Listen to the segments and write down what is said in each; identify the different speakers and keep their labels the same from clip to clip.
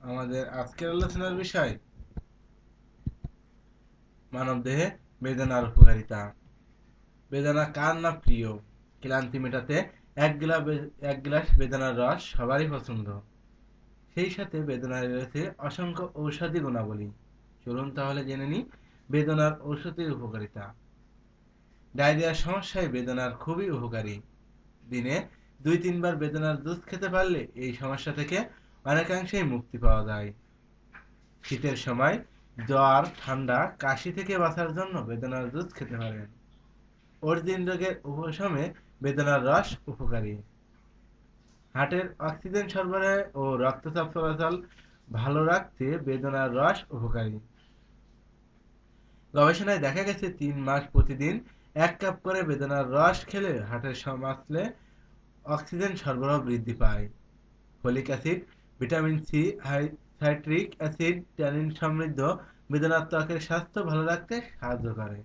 Speaker 1: আমাদের আজকের আলোচনার বিষয় মানবদেহে বেদনার উপকারিতা। বেদনা কার না প্রিয়? ক্লান্তি মেটাতে এক গ্লাস এক গ্লাস বেদনার রস সবারই পছন্দ। সেই সাথে বেদনায় রয়েছে অসংখ্য ঔষধি গুণাবলী। চলুন তাহলে জেনে নিই বেদনার ঔষধির উপকারিতা। ডায়রিয়ার সমস্যায় বেদনার খুবই উপকারী। দিনে দুই তিনবার বেদনার দুধ খেতে পারলে এই সমস্যা থেকে অনেকাংশেই মুক্তি পাওয়া যায়। শীতের সময় জ্বর, ঠান্ডা, কাশি থেকে বাঁচার জন্য বেদনার দুধ খেতে পারেন। অর্জিন রোগের উপশমে বেদনার রস উপকারী। হার্টের অক্সিজেন সরবরাহ ও রক্তচাপ চলাচল ভালো রাখতে বেদনার রস উপকারী। গবেষণায় দেখা গেছে, তিন মাস প্রতিদিন এক কাপ করে বেদনার রস খেলে হার্টের সমাসলে অক্সিজেন সরবরাহ বৃদ্ধি পায়। Folic acid vitamin C citric acid, tannin সমৃদ্ধ বেদনার ত্বকের স্বাস্থ্য ভালো রাখতে সাহায্য করে।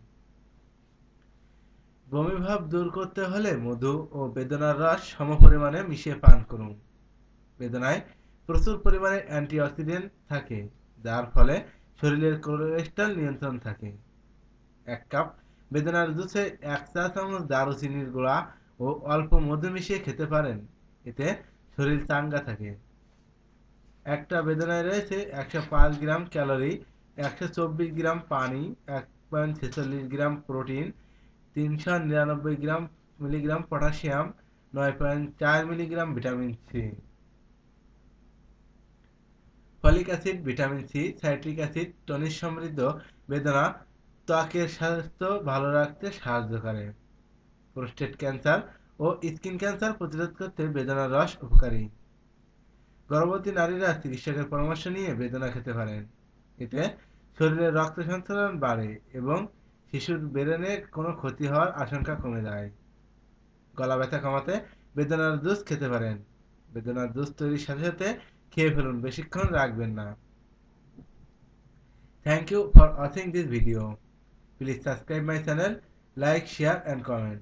Speaker 1: বমিভাব দূর করতে হলে মধু ও বেদনার রস সমপরিমাণে মিশিয়ে পান করুন। বেদনায় প্রচুর পরিমাণে অ্যান্টিঅক্সিডেন্ট থাকে, যার ফলে শরীরের কোলেস্ট্রল নিয়ন্ত্রণ থাকে। এক কাপ বেদনার জুসে এক চা চামচ দারুচিনির গুঁড়া ও অল্প মধু মিশিয়ে খেতে পারেন, এতে শরীর চাঙ্গা থাকে। একটা বেদনায় রয়েছে একশো পাঁচ গ্রাম ক্যালোরি, একশো চব্বিশ গ্রাম পানি, এক পয়েন্ট ছেচল্লিশ গ্রাম প্রোটিন, তিনশো নিরানব্বই গ্রাম মিলিগ্রাম পটাশিয়াম, নয় পয়েন্ট চার milligram vitamin C. Folic acid, vitamin C, citric acid tonic সমৃদ্ধ বেদনা ত্বকের স্বাস্থ্য ভালো রাখতে সাহায্য করে। প্রোস্টেট ক্যান্সার ও স্কিন ক্যান্সার প্রতিরোধ করতে বেদনার রস উপকারী। গর্ভবতী নারীরা চিকিৎসকের পরামর্শ নিয়ে বেদনা খেতে পারেন। এতে শরীরে রক্ত সঞ্চালন বাড়ে এবং শিশুর ব্রেনে কোনো ক্ষতি হওয়ার আশঙ্কা কমে যায়। গলা ব্যথা কমাতে বেদনার জুস খেতে পারেন। বেদনার জুস তৈরির সাথে সাথে খেয়ে ফেলুন, বেশিক্ষণ রাখবেন না। Thank you for watching this video please subscribe my channel like share and comment